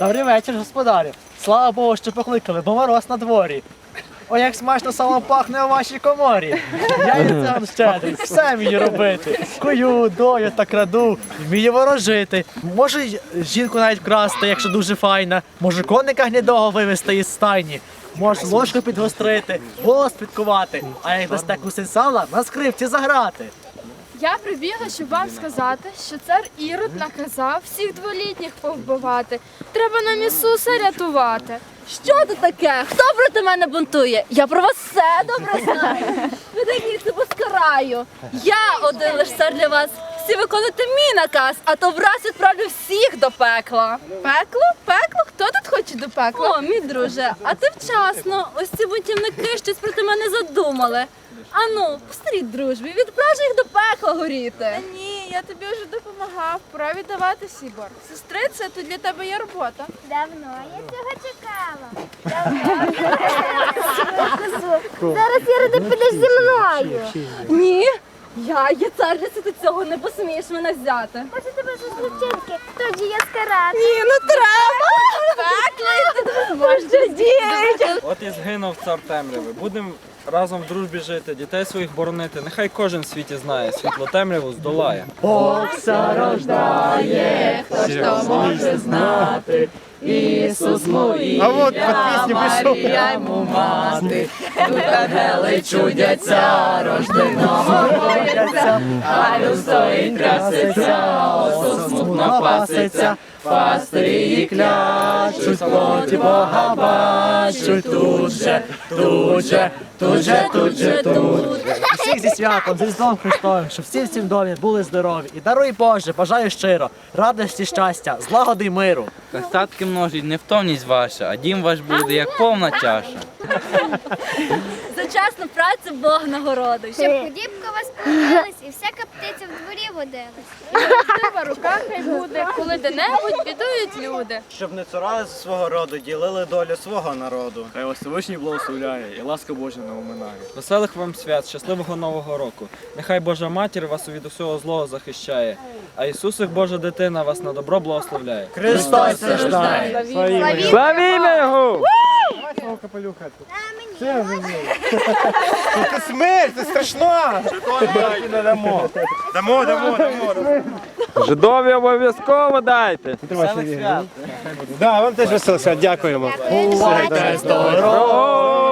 Добрий вечір, господарю. Слава Богу, що покликали, бо мороз на дворі. Ой, як смачно сало пахне у вашій коморі. Я циган щедрий, все вмію робити. Кую, дою та краду, вмію ворожити. Можу жінку навіть красти, якщо дуже файна. Можу коника гнідого вивезти із стайні. Можу ложку підгострити, голос підкувати, а як дасте кусень сала, на скрипці заграти. Я прибігла, щоб вам сказати, що цар Ірод наказав всіх дволітніх повбивати. Треба нам Ісуса рятувати. Що це таке? Хто проти мене бунтує? Я про вас все добре знаю. Ви такі себе скараю. Я один лиш цар для вас. Всі виконуйте мій наказ, а то враз відправлю всіх до пекла. Пекло? Пекло? Хто тут хоче до пекла? О, мій друже, а ти вчасно. Ось ці бунтівники щось проти мене задумали. Ану, встріть дружбі, відправжи їх до пекла горіти. Ні, я тобі вже допомагав. Пора віддавати Сібор. Сестриця, тут для тебе є робота. Давно я цього чекала. Давно. Зараз Іроди підеш зі мною. Ні, я є царниця, ти цього не посмієш мене взяти. Хочу тебе зустрічати. Тоді я скарати. Ні, не треба. Пекло, може, діють. От і згинув цар темряви. Будемо разом в дружбі жити, дітей своїх боронити. Нехай кожен в світі знає, світло темряву здолає. Богся рождає, хто ж то може знати. Ісус мої, А от пішов. йому мати, тут ангели чудяться, рожденого бояться, а стоїть трясеться, осо смутно паситься, пастирі її клячуть, плоті Бога бачуть, тут же, тут же, тут же, тут же, тут. Всіх зі святом, з Різдвом Христовим, щоб всі в цім домі були здорові. І даруй Боже, бажаю щиро, радості, щастя, злагоди й миру. Достатки множить невтомність ваша, а дім ваш буде як повна чаша. За чесну працю Бог нагородить. Щоб худібка вас появилась і всяка птиця в дворі водилась. Дива рука хай буде, коли де-небудь бідують люди. Щоб не цуралися свого роду, ділили долю свого народу. Хай вас Всевишній благословляє і ласка Божа не оминає. Веселих вам свят, щасливого нового року. Нехай Божа матір вас від усього злого захищає, а Ісусик Божа дитина вас на добро благословляє. Христос рождає. Славімо його! Це смерть, це страшно! Дамо, дамо, дамо. Жидові обов'язково дайте! Да, вам теж весело, дякуємо. Бувайте здорові!